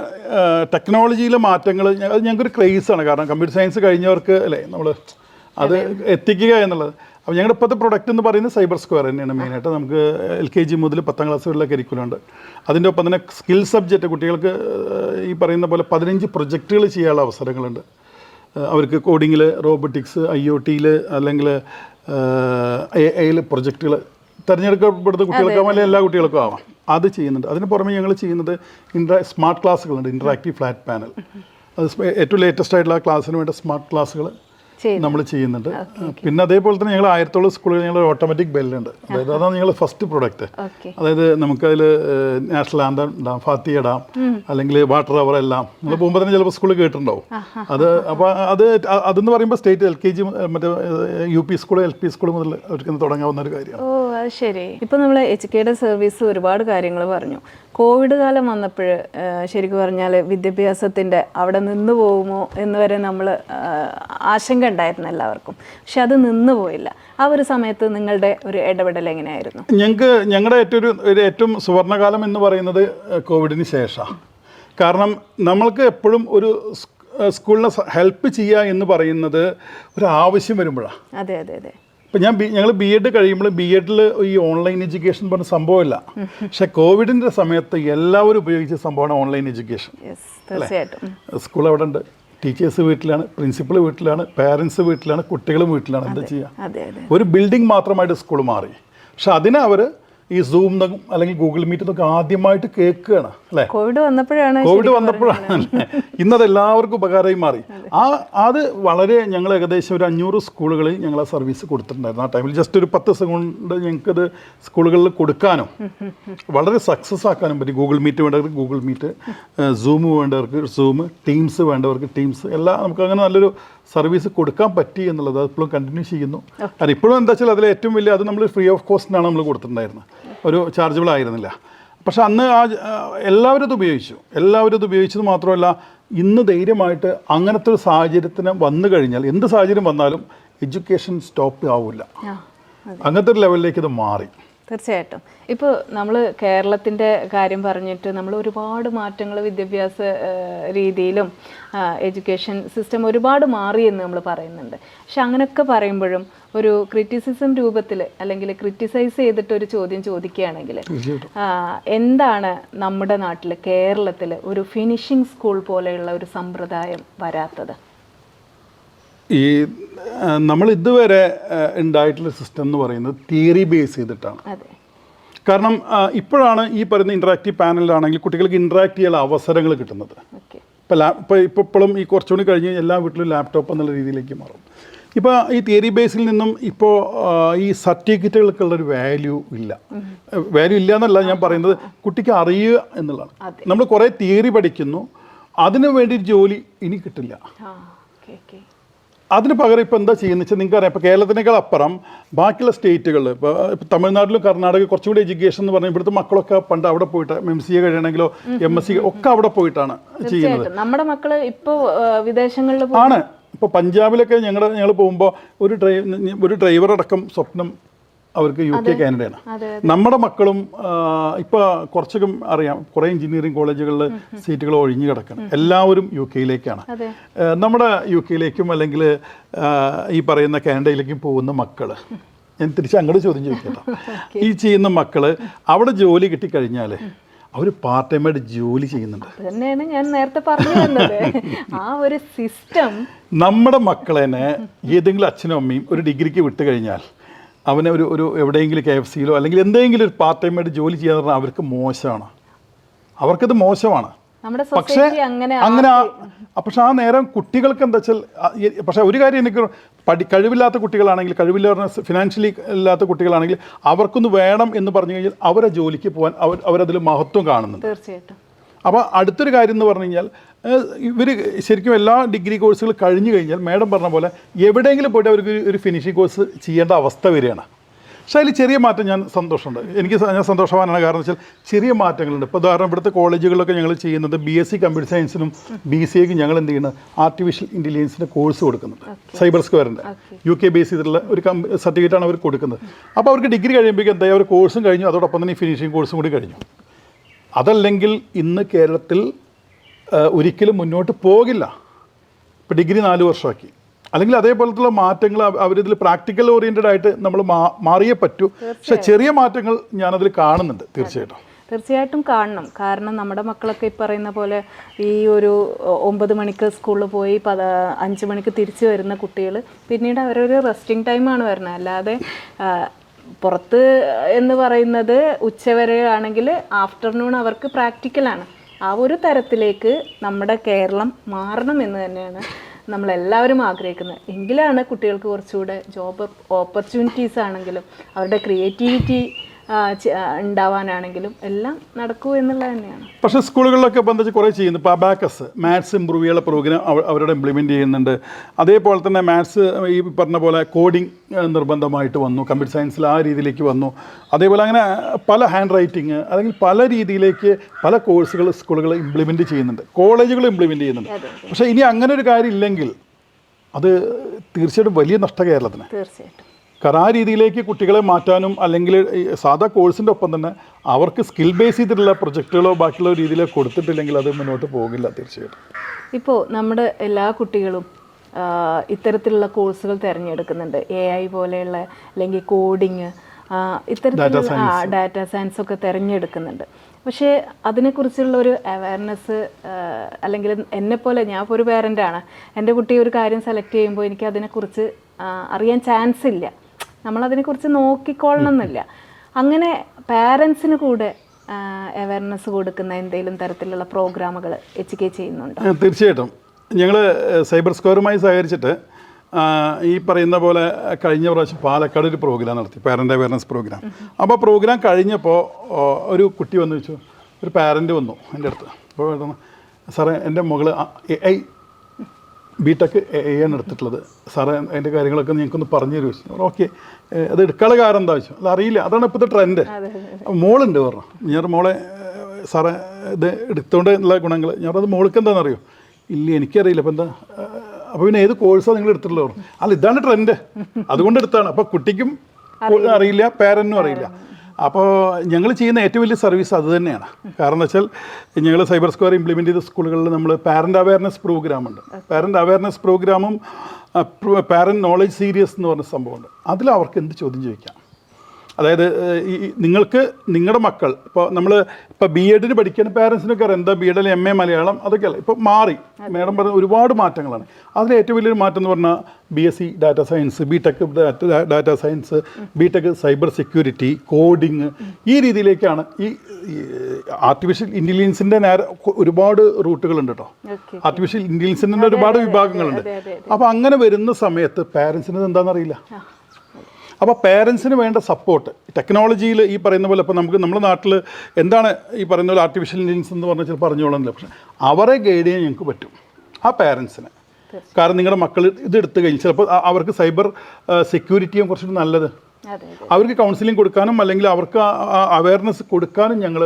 ടെക്നോളജിയിലെ മാറ്റങ്ങൾ അത് ഞങ്ങൾക്കൊരു ക്രേസാണ് കാരണം കമ്പ്യൂട്ടർ സയൻസ് കഴിഞ്ഞവർക്ക് അല്ലേ നമ്മൾ അത്. എത്തിക്കുക എന്നുള്ളത്. അപ്പോൾ ഞങ്ങളുടെ ഇപ്പോഴത്തെ പ്രൊഡക്റ്റ് എന്ന് പറയുന്നത് സൈബർ സ്ക്വയർ തന്നെയാണ് മെയിനായിട്ട് നമുക്ക് എൽ കെ ജി മുതൽ പത്താം ക്ലാസ് വരെയുള്ള കരിക്കുലം ഉണ്ട്. അതിന്റെ ഒപ്പം തന്നെ സ്കിൽ സബ്ജക്റ്റ് കുട്ടികൾക്ക് ഈ പറയുന്ന പോലെ പതിനഞ്ച് പ്രൊജക്റ്റുകൾ ചെയ്യാനുള്ള അവസരങ്ങളുണ്ട്. അവർക്ക് കോഡിങ്ങിൽ റോബോട്ടിക്സ് ഐ ഒ ടിയിൽ അല്ലെങ്കിൽ എ ഐയിൽ പ്രൊജക്റ്റുകൾ തിരഞ്ഞെടുക്കപ്പെടുന്ന കുട്ടികൾക്കാവും അല്ലെങ്കിൽ എല്ലാ കുട്ടികൾക്കും ആവാം. അത് ചെയ്യുന്നുണ്ട്. അതിന് പുറമെ ഞങ്ങൾ ചെയ്യുന്നത് ഇൻട്രാ സ്മാർട്ട് ക്ലാസ്സുകളുണ്ട് ഇൻട്രാക്റ്റീവ് ഫ്ലാറ്റ് പാനൽ അത് ഏറ്റവും ലേറ്റസ്റ്റ് ആയിട്ടുള്ള ക്ലാസ്സിന് വേണ്ട സ്മാർട്ട് ക്ലാസ്സുകൾ നമ്മൾ ചെയ്യുന്നുണ്ട്. പിന്നെ അതേപോലെ തന്നെ ഞങ്ങൾ ആയിരത്തോളം സ്കൂളുകൾ ഞങ്ങൾ ഓട്ടോമാറ്റിക് ബെല്ലുണ്ട് അതായത് അതാണ് ഞങ്ങൾ ഫസ്റ്റ് പ്രൊഡക്റ്റ് അതായത് നമുക്കതിൽ നാഷണൽ ആന്തം ഇടാം ഫാത്തിയ ഇടാം അല്ലെങ്കിൽ വാട്ടർ അവർ എല്ലാം. നമ്മൾ പോകുമ്പോൾ തന്നെ ചിലപ്പോൾ സ്കൂളിൽ കേട്ടിട്ടുണ്ടാവും. അത് അപ്പോൾ അത് അതെന്ന് പറയുമ്പോൾ സ്റ്റേറ്റ് എൽ കെ ജി മറ്റേ U P school L P school മുതൽ അവർക്ക് തുടങ്ങാവുന്ന ഒരു കാര്യമാണ്. ഓ അത് ശരി. ഇപ്പം നമ്മൾ എച്ച് കെയുടെ സർവീസ് ഒരുപാട് കാര്യങ്ങൾ പറഞ്ഞു. കോവിഡ് കാലം വന്നപ്പോൾ ശരിക്കും പറഞ്ഞാൽ വിദ്യാഭ്യാസത്തിന്റെ അവിടെ നിന്ന് പോകുമോ എന്ന് വരെ നമ്മൾ ആശങ്ക ഉണ്ടായിരുന്നു എല്ലാവർക്കും. പക്ഷെ അത് നിന്ന് പോയില്ല. ആ ഒരു സമയത്ത് നിങ്ങളുടെ ഒരു ഇടപെടൽ എങ്ങനെയായിരുന്നു? ഞങ്ങൾക്ക് ഞങ്ങളുടെ ഏറ്റവും ഒരു ഏറ്റവും സുവർണകാലം എന്ന് പറയുന്നത് കോവിഡിന് ശേഷമാണ് കാരണം നമ്മൾക്ക് എപ്പോഴും ഒരു സ്കൂളിനെ ഹെൽപ്പ് ചെയ്യുക എന്ന് പറയുന്നത് ഒരു ആവശ്യം വരുമ്പോഴാണ് അതെ അതെ അതെ. ഇപ്പം ഞാൻ ബി ഞങ്ങൾ ബി എഡ് കഴിയുമ്പോൾ ബി എഡിൽ ഈ ഓൺലൈൻ എഡ്യൂക്കേഷൻ പറഞ്ഞ സംഭവമില്ല. പക്ഷെ കോവിഡിന്റെ സമയത്ത് എല്ലാവരും ഉപയോഗിച്ച സംഭവമാണ് ഓൺലൈൻ എഡ്യൂക്കേഷൻ തീർച്ചയായിട്ടും. സ്കൂൾ അവിടെ ഉണ്ട് ടീച്ചേഴ്സ് വീട്ടിലാണ് പ്രിൻസിപ്പൾ വീട്ടിലാണ് പേരൻസ് വീട്ടിലാണ് കുട്ടികളും വീട്ടിലാണ്. എന്താ ചെയ്യുക ഒരു ബിൽഡിംഗ് മാത്രമായിട്ട് സ്കൂൾ മാറി. പക്ഷെ അതിനെ അവർ ഈ സൂം അല്ലെങ്കിൽ ഗൂഗിൾ മീറ്റ് എന്നൊക്കെ ആദ്യമായിട്ട് കേൾക്കുകയാണ് അല്ലേ? കോവിഡ് വന്നപ്പോഴാണ് കോവിഡ് വന്നപ്പോഴാണ് ഇന്നത് എല്ലാവർക്കും ഉപകാരമായി മാറി. ആ അത് വളരെ ഞങ്ങൾ ഏകദേശം ഒരു അഞ്ഞൂറ് സ്കൂളുകളിൽ ഞങ്ങൾ ആ സർവീസ് കൊടുത്തിട്ടുണ്ടായിരുന്നു. ആ ടൈമിൽ ജസ്റ്റ് ഒരു പത്ത് ദിവസം കൊണ്ട് ഞങ്ങൾക്കത് സ്കൂളുകളിൽ കൊടുക്കാനും *laughs* വളരെ സക്സസ് ആക്കാനും പറ്റി. ഗൂഗിൾ മീറ്റ് വേണ്ടവർക്ക് ഗൂഗിൾ മീറ്റ് സൂം വേണ്ടവർക്ക് സൂം ടീംസ് വേണ്ടവർക്ക് ടീംസ് എല്ലാം നമുക്ക് അങ്ങനെ നല്ലൊരു സർവീസ് കൊടുക്കാൻ പറ്റി എന്നുള്ളത് അതിപ്പോഴും കണ്ടിന്യൂ ചെയ്യുന്നു. കാരണം ഇപ്പോഴും എന്താ വെച്ചാൽ അതിൽ ഏറ്റവും വലിയ അത് നമ്മൾ ഫ്രീ ഓഫ് കോസ്റ്റിനാണ് നമ്മൾ കൊടുത്തിട്ടുണ്ടായിരുന്നത്. ഒരു ചാർജബിൾ ആയിരുന്നില്ല. പക്ഷെ അന്ന് ആ എല്ലാവരും അത് ഉപയോഗിച്ചു. എല്ലാവരും അത് ഉപയോഗിച്ചത് മാത്രമല്ല ഇന്ന് ധൈര്യമായിട്ട് അങ്ങനത്തെ ഒരു സാഹചര്യത്തിന് വന്നു കഴിഞ്ഞാൽ എന്ത് സാഹചര്യം വന്നാലും എഡ്യൂക്കേഷൻ സ്റ്റോപ്പ് ആവില്ല. അങ്ങനത്തെ ഒരു ലെവലിലേക്ക് ഇത് മാറി. തീർച്ചയായിട്ടും. ഇപ്പോൾ നമ്മൾ കേരളത്തിന്റെ കാര്യം പറഞ്ഞിട്ട് നമ്മൾ ഒരുപാട് മാറ്റങ്ങൾ വിദ്യാഭ്യാസ രീതിയിലും എഡ്യൂക്കേഷൻ സിസ്റ്റം ഒരുപാട് മാറിയെന്ന് എന്ന് നമ്മൾ പറയുന്നുണ്ട്. പക്ഷെ അങ്ങനെയൊക്കെ പറയുമ്പോഴും ഒരു ക്രിറ്റിസിസം രൂപത്തിൽ അല്ലെങ്കിൽ ക്രിറ്റിസൈസ് ചെയ്തിട്ട് ഒരു ചോദ്യം ചോദിക്കുകയാണെങ്കിൽ എന്താണ് നമ്മുടെ നാട്ടിൽ കേരളത്തിൽ ഒരു ഫിനിഷിംഗ് സ്കൂൾ പോലെയുള്ള ഒരു സമ്പ്രദായം വരാത്തത്? ഈ നമ്മൾ ഇതുവരെ ഉണ്ടായിട്ടുള്ള സിസ്റ്റം എന്ന് പറയുന്നത് തിയറി ബേസ് ചെയ്തിട്ടാണ്. കാരണം ഇപ്പോഴാണ് ഈ പറയുന്ന ഇൻട്രാക്റ്റീവ് പാനലിലാണെങ്കിൽ കുട്ടികൾക്ക് ഇൻട്രാക്ട് ചെയ്യാനുള്ള അവസരങ്ങൾ കിട്ടുന്നത്. ഇപ്പോൾ ലാ ഇപ്പോൾ ഇപ്പോഴും ഈ കുറച്ചുകൂടി കഴിഞ്ഞ് എല്ലാ വീട്ടിലും ലാപ്ടോപ്പ് എന്നുള്ള രീതിയിലേക്ക് മാറും. ഇപ്പോൾ ഈ തിയറി ബേസിൽ നിന്നും ഇപ്പോൾ ഈ സർട്ടിഫിക്കറ്റുകൾക്കുള്ളൊരു വാല്യൂ ഇല്ല. വാല്യൂ ഇല്ല എന്നല്ല ഞാൻ പറയുന്നത് കുട്ടിക്ക് അറിയുക എന്നുള്ളതാണ്. നമ്മൾ കുറേ തിയറി പഠിക്കുന്നു. അതിനു വേണ്ടി ജോലി ഇനി കിട്ടില്ല. അതിന് പകരം ഇപ്പോൾ എന്താ ചെയ്യുന്നത് വെച്ചാൽ നിങ്ങൾക്ക് അറിയാം ഇപ്പോൾ കേരളത്തിനേക്കാൾ അപ്പുറം ബാക്കിയുള്ള സ്റ്റേറ്റുകൾ ഇപ്പോൾ ഇപ്പോൾ തമിഴ്നാട്ടിലും കർണാടക കുറച്ചുകൂടി എഡ്യൂക്കേഷൻ എന്ന് പറഞ്ഞാൽ ഇവിടുത്തെ മക്കളൊക്കെ പണ്ട് അവിടെ പോയിട്ട് എം സി എ കഴിയണമെങ്കിലോ എം എസ് സി ഒക്കെ അവിടെ പോയിട്ടാണ് ചെയ്യുന്നത്. നമ്മുടെ മക്കൾ ഇപ്പോൾ വിദേശങ്ങളിൽ ആണ്. ഇപ്പോൾ പഞ്ചാബിലൊക്കെ ഞങ്ങളുടെ ഞങ്ങൾ പോകുമ്പോൾ ഒരു ഡ്രൈവ് ഒരു ഡ്രൈവർ അടക്കം സ്വപ്നം അവർക്ക് യു കെ കാനഡയാണ്. നമ്മുടെ മക്കളും ഇപ്പോൾ കുറച്ചൊക്കെ അറിയാം കുറേ എഞ്ചിനീയറിംഗ് കോളേജുകളിൽ സീറ്റുകൾ ഒഴിഞ്ഞു കിടക്കണം എല്ലാവരും യു കെയിലേക്കാണ്. നമ്മുടെ യു കെയിലേക്കും അല്ലെങ്കിൽ ഈ പറയുന്ന കാനഡയിലേക്കും പോകുന്ന മക്കൾ ഞാൻ തിരിച്ച് അങ്ങോട്ട് ചോദ്യം ചോദിക്കട്ടോ *laughs* ഈ ചെയ്യുന്ന മക്കൾ അവിടെ ജോലി കിട്ടിക്കഴിഞ്ഞാൽ അവർ പാർട്ട് ടൈമായിട്ട് ജോലി ചെയ്യുന്നുണ്ട്. തന്നെയാണ് ഞാൻ നേരത്തെ പറഞ്ഞു വന്നത്. *laughs* ആ ഒരു സിസ്റ്റം. നമ്മുടെ മക്കളെ ഏതെങ്കിലും അച്ഛനും അമ്മയും ഒരു ഡിഗ്രിക്ക് വിട്ട് കഴിഞ്ഞാൽ അവനെ ഒരു ഒരു എവിടെയെങ്കിലും കെ എഫ് സിയിലോ അല്ലെങ്കിൽ എന്തെങ്കിലും ഒരു പാർട്ട് ടൈമായിട്ട് ജോലി ചെയ്യാന്ന് പറഞ്ഞാൽ അവർക്ക് മോശമാണ്. അവർക്കത് മോശമാണ്. പക്ഷേ അങ്ങനെ പക്ഷെ ആ നേരം കുട്ടികൾക്ക് എന്താ വെച്ചാൽ പക്ഷേ ഒരു കാര്യം എനിക്ക് പഠി കഴിവില്ലാത്ത കുട്ടികളാണെങ്കിൽ കഴിവില്ലാത്ത ഫിനാൻഷ്യലി ഇല്ലാത്ത കുട്ടികളാണെങ്കിൽ അവർക്കൊന്ന് വേണം എന്ന് പറഞ്ഞു കഴിഞ്ഞാൽ അവരെ ജോലിക്ക് പോകാൻ അവർ അവരതിൽ മഹത്വം കാണുന്നുണ്ട്. തീർച്ചയായിട്ടും. അപ്പോൾ അടുത്തൊരു കാര്യം എന്ന് പറഞ്ഞു കഴിഞ്ഞാൽ ഇവർ ശരിക്കും എല്ലാ ഡിഗ്രി കോഴ്സുകൾ കഴിഞ്ഞു കഴിഞ്ഞാൽ മാഡം പറഞ്ഞ പോലെ എവിടെയെങ്കിലും പോയിട്ട് അവർക്ക് ഒരു- ഫിനിഷിംഗ് കോഴ്സ് ചെയ്യേണ്ട അവസ്ഥ വരികയാണ്. പക്ഷേ അതിൽ ചെറിയ മാറ്റം ഞാൻ സന്തോഷമുണ്ട്. എനിക്ക് ഞാൻ സന്തോഷവാനാണ്. കാരണം വെച്ചാൽ ചെറിയ മാറ്റങ്ങളുണ്ട്. ഇപ്പോൾ ഉദാഹരണം ഇവിടുത്തെ കോളേജുകളിലൊക്കെ ഞങ്ങൾ ചെയ്യുന്നത് ബി എസ് സി കമ്പ്യൂട്ടർ സയൻസിനും ബി സി എക്കും ഞങ്ങൾ എന്ത് ചെയ്യുന്നത് ആർട്ടിഫിഷ്യൽ ഇന്റലിജൻസിന്റെ കോഴ്സ് കൊടുക്കുന്നത് സൈബർ സ്ക്വയറിന്റെ യു കെ ബേസ് ചെയ്തിട്ടുള്ള ഒരു സർട്ടിഫിക്കറ്റാണ് അവർ കൊടുക്കുന്നത്. അപ്പോൾ അവർക്ക് ഡിഗ്രി കഴിയുമ്പോഴേക്കും എന്തായാലും ഒരു കോഴ്സും കഴിഞ്ഞു. അതോടൊപ്പം തന്നെ ഫിനിഷിംഗ് കോഴ്സും കൂടി കഴിഞ്ഞു. അതല്ലെങ്കിൽ ഇന്ന് കേരളത്തിൽ ഒരിക്കലും മുന്നോട്ട് പോകില്ല. ഇപ്പോൾ ഡിഗ്രി നാല് വർഷമാക്കി. അല്ലെങ്കിൽ അതേപോലത്തുള്ള മാറ്റങ്ങൾ അവ- അവരിതിൽ പ്രാക്ടിക്കൽ ഓറിയന്റഡ് ആയിട്ട് നമ്മൾ മാറിയേ പറ്റൂ. പക്ഷെ ചെറിയ മാറ്റങ്ങൾ ഞാനതിൽ കാണുന്നുണ്ട് തീർച്ചയായിട്ടും. തീർച്ചയായിട്ടും കാണണം. കാരണം നമ്മുടെ മക്കളൊക്കെ ഈ പറയുന്ന പോലെ ഈ ഒരു ഒമ്പത് മണിക്ക് സ്കൂളിൽ പോയി പത അഞ്ച് മണിക്ക് തിരിച്ചു വരുന്ന കുട്ടികൾ പിന്നീട് അവരൊരു റെസ്റ്റിംഗ് ടൈമാണ് വരുന്നത്. അല്ലാതെ പുറത്ത് എന്ന് പറയുന്നത് ഉച്ചവരെ ആണെങ്കിൽ ആഫ്റ്റർനൂൺ അവർക്ക് പ്രാക്ടിക്കലാണ് ആ ഒരു തരത്തിലേക്ക് നമ്മുടെ കേരളം മാറണം എന്ന് തന്നെയാണ് നമ്മളെല്ലാവരും ആഗ്രഹിക്കുന്നത്. എങ്കിലാണ് കുട്ടികൾക്ക് കുറച്ചുകൂടെ ജോബ് ഓപ്പർച്യൂണിറ്റീസ് ആണെങ്കിലും അവരുടെ ക്രിയേറ്റിവിറ്റി ഉണ്ടാവാനാണെങ്കിലും എല്ലാം നടക്കൂ എന്നുള്ളത് തന്നെയാണ്. പക്ഷേ സ്കൂളുകളിലൊക്കെ ബന്ധിച്ച് കുറേ ചെയ്യുന്നു. ഇപ്പോൾ അബാക്കസ് മാത്സ് ഇമ്പ്രൂവ് ചെയ്യാനുള്ള പ്രോഗ്രാം അവരുടെ ഇംപ്ലിമെന്റ് ചെയ്യുന്നുണ്ട്. അതേപോലെ തന്നെ മാത്സ് ഈ പറഞ്ഞ പോലെ കോഡിംഗ് നിർബന്ധമായിട്ട് വന്നു. കമ്പ്യൂട്ടർ സയൻസിൽ ആ രീതിയിലേക്ക് വന്നു. അതേപോലെ അങ്ങനെ പല ഹാൻഡ് റൈറ്റിംഗ് അല്ലെങ്കിൽ പല രീതിയിലേക്ക് പല കോഴ്സുകൾ സ്കൂളുകൾ ഇംപ്ലിമെന്റ് ചെയ്യുന്നുണ്ട്. കോളേജുകൾ ഇംപ്ലിമെന്റ് ചെയ്യുന്നുണ്ട്. പക്ഷേ ഇനി അങ്ങനെ ഒരു കാര്യം ഇല്ലെങ്കിൽ അത് തീർച്ചയായിട്ടും വലിയ നഷ്ട കേരളത്തിന്. തീർച്ചയായിട്ടും. കാരണം ആ രീതിയിലേക്ക് കുട്ടികളെ മാറ്റാനും അല്ലെങ്കിൽ സാധാ കോഴ്സിന്റെ ഒപ്പം തന്നെ അവർക്ക് സ്കിൽ ബേസ് ചെയ്തിട്ടുള്ള പ്രൊജക്റ്റുകളോ ബാക്കിയുള്ള രീതിയിലോ കൊടുത്തിട്ടില്ലെങ്കിൽ അത് മുന്നോട്ട് പോകില്ല തീർച്ചയായിട്ടും. ഇപ്പോൾ നമ്മുടെ എല്ലാ കുട്ടികളും ഇത്തരത്തിലുള്ള കോഴ്സുകൾ തിരഞ്ഞെടുക്കുന്നുണ്ട്. എ ഐ പോലെയുള്ള അല്ലെങ്കിൽ കോഡിങ് ഇത്തരത്തിലുള്ള ഡാറ്റ സയൻസ് ഒക്കെ തിരഞ്ഞെടുക്കുന്നുണ്ട്. പക്ഷേ അതിനെക്കുറിച്ചുള്ള ഒരു അവയർനെസ് അല്ലെങ്കിൽ എന്നെപ്പോലെ ഞാൻ ഇപ്പോൾ ഒരു പേരന്റാണ് എന്റെ കുട്ടി ഒരു കാര്യം സെലക്ട് ചെയ്യുമ്പോൾ എനിക്ക് അതിനെക്കുറിച്ച് അറിയാൻ ചാൻസ് ഇല്ല. നമ്മളതിനെക്കുറിച്ച് നോക്കിക്കൊള്ളണം എന്നില്ല അങ്ങനെ പാരൻസിന് കൂടെ അവയർനെസ് കൊടുക്കുന്ന എന്തെങ്കിലും തരത്തിലുള്ള പ്രോഗ്രാമുകൾ എച്ച് കെ ചെയ്യുന്നുണ്ട് തീർച്ചയായിട്ടും. ഞങ്ങൾ സൈബർ സ്ക്വയറുമായി സഹകരിച്ചിട്ട് ഈ പറയുന്ന പോലെ കഴിഞ്ഞ പ്രാവശ്യം പാലക്കാട് ഒരു പ്രോഗ്രാം നടത്തി പാരന്റ് അവയർനെസ് പ്രോഗ്രാം അപ്പോൾ പ്രോഗ്രാം കഴിഞ്ഞപ്പോൾ ഒരു കുട്ടി വന്നു വെച്ചു ഒരു പാരന്റ് വന്നു എന്റെ അടുത്ത്. അപ്പോൾ സാറേ എന്റെ മകൾ A I B tech A ആണ് എടുത്തിട്ടുള്ളത്. സാറേ അതിന്റെ കാര്യങ്ങളൊക്കെ ഞങ്ങൾക്കൊന്ന് പറഞ്ഞു തരുമോ ചോദിച്ചു ഓക്കെ അത് എടുക്കാനുള്ള കാരണം എന്താ വെച്ചു അത് അറിയില്ല അതാണ് ഇപ്പോഴത്തെ ട്രെൻഡ് മോളുണ്ട് പറഞ്ഞു. ഞാൻ മോളെ സാറേ ഇത് എടുത്തോണ്ട് എന്നുള്ള ഗുണങ്ങൾ ഞാൻ അത് മോൾക്ക് എന്താണെന്നറിയോ? ഇല്ല എനിക്കറിയില്ല. അപ്പം എന്താ അപ്പോൾ പിന്നെ ഏത് കോഴ്സാണ് നിങ്ങൾ എടുത്തിട്ടുള്ളത് പറഞ്ഞു. അല്ല ഇതാണ് ട്രെൻഡ് അതുകൊണ്ട് എടുത്താണ്. അപ്പോൾ കുട്ടിക്കും അറിയില്ല. പേരന്റും അറിയില്ല. അപ്പോൾ ഞങ്ങൾ ചെയ്യുന്ന ഏറ്റവും വലിയ സർവീസ് അത് തന്നെയാണ്. കാരണം എന്ന് വെച്ചാൽ ഞങ്ങൾ സൈബർ സ്ക്വയർ ഇംപ്ലിമെന്റ് ചെയ്ത സ്കൂളുകളിൽ നമ്മൾ പാരന്റ് അവയർനെസ് പ്രോഗ്രാം ഉണ്ട്. പാരന്റ് അവയർനെസ് പ്രോഗ്രാമും പാരന്റ് നോളജ് സീരിയസ് എന്ന് പറഞ്ഞ സംഭവമുണ്ട്. അതിൽ അവർക്ക് എന്ത് ചോദ്യം ചോദിക്കാം? അതായത് ഈ നിങ്ങൾക്ക് നിങ്ങളുടെ മക്കൾ ഇപ്പോൾ നമ്മൾ ഇപ്പോൾ ബി എഡിന് പഠിക്കുന്ന പാരൻസിനൊക്കെ അറിയാം എന്താ ബി എഡിൽ എം എ മലയാളം അതൊക്കെയല്ല ഇപ്പോൾ മാറി. മേഡം പറഞ്ഞ ഒരുപാട് മാറ്റങ്ങളാണ്. അതിൽ ഏറ്റവും വലിയൊരു മാറ്റം എന്ന് പറഞ്ഞാൽ B S C data science B tech data science B tech cyber security coding ഈ രീതിയിലേക്കാണ് ഈ ആർട്ടിഫിഷ്യൽ ഇന്റലിജൻസിന്റെ നേരെ ഒരുപാട് റൂട്ടുകളുണ്ട് കേട്ടോ ആർട്ടിഫിഷ്യൽ ഇന്റലിജൻസിന്റെ ഒരുപാട് വിഭാഗങ്ങളുണ്ട്. അപ്പോൾ അങ്ങനെ വരുന്ന സമയത്ത് പാരൻസിന് എന്താണെന്നറിയില്ല അപ്പോൾ പേരൻസിന് വേണ്ട സപ്പോർട്ട് ടെക്നോളജിയിൽ ഈ പറയുന്ന പോലെ ഇപ്പോൾ നമുക്ക് നമ്മുടെ നാട്ടിൽ എന്താണ് ഈ പറയുന്ന പോലെ ആർട്ടിഫിഷ്യൽ ഇന്റലിജൻസ് എന്ന് പറഞ്ഞാൽ ചിലപ്പോൾ പറഞ്ഞോളന്നില്ല പക്ഷേ അവരെ ഗൈഡ് ചെയ്യാൻ ഞങ്ങൾക്ക് പറ്റും. ആ പേരൻസിന് കാരണം നിങ്ങളുടെ മക്കൾ ഇത് എടുത്തു കഴിഞ്ഞ് ചിലപ്പോൾ അവർക്ക് സൈബർ സെക്യൂരിറ്റിയും കുറച്ചുകൂടി നല്ലത്. അവർക്ക് കൗൺസിലിംഗ് കൊടുക്കാനും അല്ലെങ്കിൽ അവർക്ക് അവയർനെസ് കൊടുക്കാനും ഞങ്ങൾ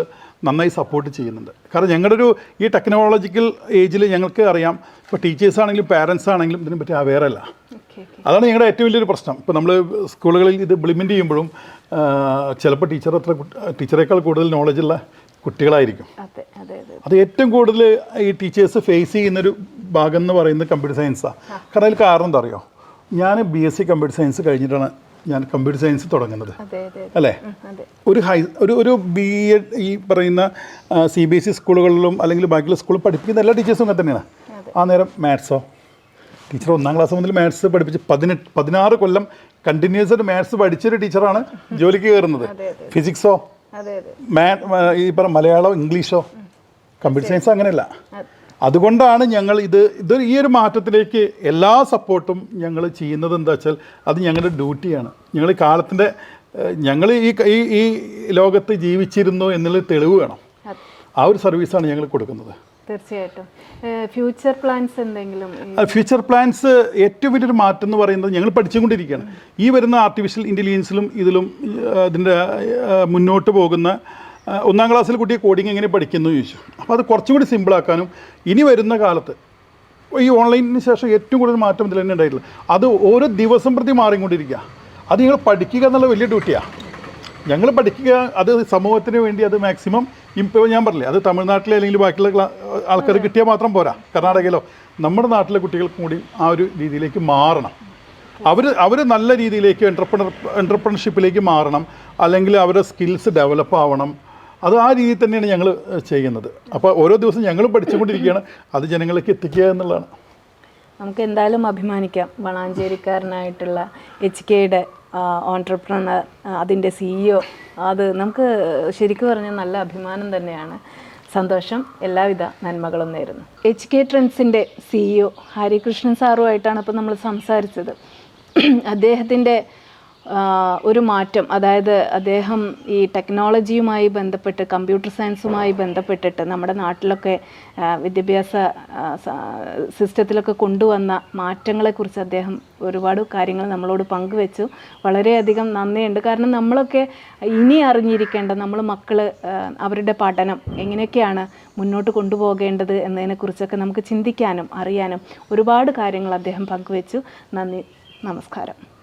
നന്നായി സപ്പോർട്ട് ചെയ്യുന്നുണ്ട്. കാരണം ഞങ്ങളുടെ ഒരു ഈ ടെക്നോളജിക്കൽ ഏജിൽ ഞങ്ങൾക്ക് അറിയാം. ഇപ്പോൾ ടീച്ചേഴ്സ് ആണെങ്കിലും പാരൻസ് ആണെങ്കിലും ഇതിനെപ്പറ്റി അവെയർ അല്ല അതാണ് ഞങ്ങളുടെ ഏറ്റവും വലിയൊരു പ്രശ്നം. ഇപ്പോൾ നമ്മൾ സ്കൂളുകളിൽ ഇത് ഇംപ്ലിമെന്റ് ചെയ്യുമ്പോഴും ചിലപ്പോൾ ടീച്ചർ അത്ര ടീച്ചറേക്കാൾ കൂടുതൽ നോളജുള്ള കുട്ടികളായിരിക്കും. അത് ഏറ്റവും കൂടുതൽ ഈ ടീച്ചേഴ്സ് ഫേസ് ചെയ്യുന്നൊരു ഭാഗം എന്ന് പറയുന്നത് കമ്പ്യൂട്ടർ സയൻസാണ് കാരണം അതിൽ കാരണം എന്താ അറിയോ? ഞാൻ B S C computer science കഴിഞ്ഞിട്ടാണ് ഞാൻ കമ്പ്യൂട്ടർ സയൻസ് തുടങ്ങുന്നത്. അല്ലേ? ഒരു ഹൈ ഒരു ഒരു ബി എഡ് ഈ പറയുന്ന സി ബി എസ് ഇ സ്കൂളുകളിലും അല്ലെങ്കിൽ ബാക്കിയുള്ള സ്കൂളിൽ പഠിപ്പിക്കുന്ന എല്ലാ ടീച്ചേഴ്സും അങ്ങനെ തന്നെയാണ്. ആ നേരം മാത്സോ? ടീച്ചർ ഒന്നാം ക്ലാസ് മുതൽ മാത്സ് പഠിപ്പിച്ച് പതിനെട്ട് പതിനാറ് കൊല്ലം കണ്ടിന്യൂസ് ആയിട്ട് മാത്സ് പഠിച്ചൊരു ടീച്ചറാണ് ജോലിക്ക് കയറുന്നത്. ഫിസിക്സോ മാ ഈ പറ മലയാളോ ഇംഗ്ലീഷോ? കമ്പ്യൂട്ടർ സയൻസ് അങ്ങനെയല്ല. അതുകൊണ്ടാണ് ഞങ്ങൾ ഇത് ഇത് ഈ ഒരു മാറ്റത്തിലേക്ക് എല്ലാ സപ്പോർട്ടും ഞങ്ങൾ ചെയ്യുന്നത് എന്താ വെച്ചാൽ അത് ഞങ്ങളുടെ ഡ്യൂട്ടിയാണ്. ഞങ്ങൾ ഈ കാലത്തിന്റെ ഞങ്ങൾ ഈ ഈ ഈ ലോകത്ത് ജീവിച്ചിരുന്നു എന്നുള്ള തെളിവ് വേണം. ആ ഒരു സർവീസാണ് ഞങ്ങൾ കൊടുക്കുന്നത്. തീർച്ചയായിട്ടും. ഫ്യൂച്ചർ പ്ലാൻസ് എന്തെങ്കിലും ഫ്യൂച്ചർ പ്ലാൻസ് ഏറ്റവും വലിയൊരു മാറ്റം എന്ന് പറയുന്നത് ഞങ്ങൾ പഠിച്ചുകൊണ്ടിരിക്കുകയാണ്. ഈ വരുന്ന ആർട്ടിഫിഷ്യൽ ഇന്റലിജൻസിലും ഇതിലും അതിന്റെ മുന്നോട്ട് പോകുന്ന ഒന്നാം ക്ലാസ്സിൽ കുട്ടിയെ കോഡിങ് എങ്ങനെ പഠിക്കുന്നു ചോദിച്ചു. അപ്പോൾ അത് കുറച്ചും കൂടി സിമ്പിളാക്കാനും ഇനി വരുന്ന കാലത്ത് ഈ ഓൺലൈനിന് ശേഷം ഏറ്റവും കൂടുതൽ മാറ്റം ഇതിൽ തന്നെ ഉണ്ടായിട്ടുള്ളത് അത് ഓരോ ദിവസം പ്രതി മാറിക്കൊണ്ടിരിക്കുക. അത് ഞങ്ങൾ പഠിക്കുക എന്നുള്ള വലിയ ഡ്യൂട്ടിയാണ് ഞങ്ങൾ പഠിക്കുക അത് സമൂഹത്തിന് വേണ്ടി അത് മാക്സിമം ഇപ്പോൾ ഞാൻ പറഞ്ഞില്ലേ അത് തമിഴ്നാട്ടിലെ അല്ലെങ്കിൽ ബാക്കിയുള്ള ആൾക്കാർ കിട്ടിയാൽ മാത്രം പോരാ. കർണാടകയിലോ. നമ്മുടെ നാട്ടിലെ കുട്ടികൾക്കും കൂടി ആ ഒരു രീതിയിലേക്ക് മാറണം. അവർ അവർ നല്ല രീതിയിലേക്ക് എന്റർപ്രണർ എന്റർപ്രണർഷിപ്പിലേക്ക് മാറണം. അല്ലെങ്കിൽ അവരുടെ സ്കിൽസ് ഡെവലപ്പ് ആവണം. അത് ആ രീതിയിൽ തന്നെയാണ് ഞങ്ങൾ ചെയ്യുന്നത്. അപ്പോൾ ഓരോ ദിവസം ഞങ്ങൾ പഠിച്ചുകൊണ്ടിരിക്കുകയാണ്. അത് ജനങ്ങളിലേക്ക് എത്തിക്കുക എന്നുള്ളതാണ്. നമുക്ക് എന്തായാലും അഭിമാനിക്കാം. വളാഞ്ചേരിക്കാരനായിട്ടുള്ള എച്ച് കെയുടെ ഓൺട്രപ്രണർ അതിന്റെ സിഇഒ അത് നമുക്ക് ശരിക്കും പറഞ്ഞാൽ നല്ല അഭിമാനം തന്നെയാണ്. സന്തോഷം എല്ലാവിധ നന്മകളും നേരുന്നു. എച്ച് കെ ട്രെൻഡ്സിന്റെ സിഇഒ ഹരികൃഷ്ണൻ സാറുമായിട്ടാണ് ഇപ്പോൾ നമ്മൾ സംസാരിച്ചത്. അദ്ദേഹത്തിന്റെ ഒരു മാറ്റം. അതായത് അദ്ദേഹം ഈ ടെക്നോളജിയുമായി ബന്ധപ്പെട്ട് കമ്പ്യൂട്ടർ സയൻസുമായി ബന്ധപ്പെട്ടിട്ട് നമ്മുടെ നാട്ടിലൊക്കെ വിദ്യാഭ്യാസ സിസ്റ്റത്തിലൊക്കെ കൊണ്ടുവന്ന മാറ്റങ്ങളെക്കുറിച്ച് അദ്ദേഹം ഒരുപാട് കാര്യങ്ങൾ നമ്മളോട് പങ്കുവെച്ചു. വളരെയധികം നന്ദിയുണ്ട്. കാരണം നമ്മളൊക്കെ ഇനി അറിഞ്ഞിരിക്കേണ്ട നമ്മൾ മക്കൾ അവരുടെ പഠനം എങ്ങനെയൊക്കെയാണ് മുന്നോട്ട് കൊണ്ടുപോകേണ്ടത് എന്നതിനെക്കുറിച്ചൊക്കെ നമുക്ക് ചിന്തിക്കാനും അറിയാനും ഒരുപാട് കാര്യങ്ങൾ അദ്ദേഹം പങ്കുവെച്ചു. നന്ദി. നമസ്കാരം.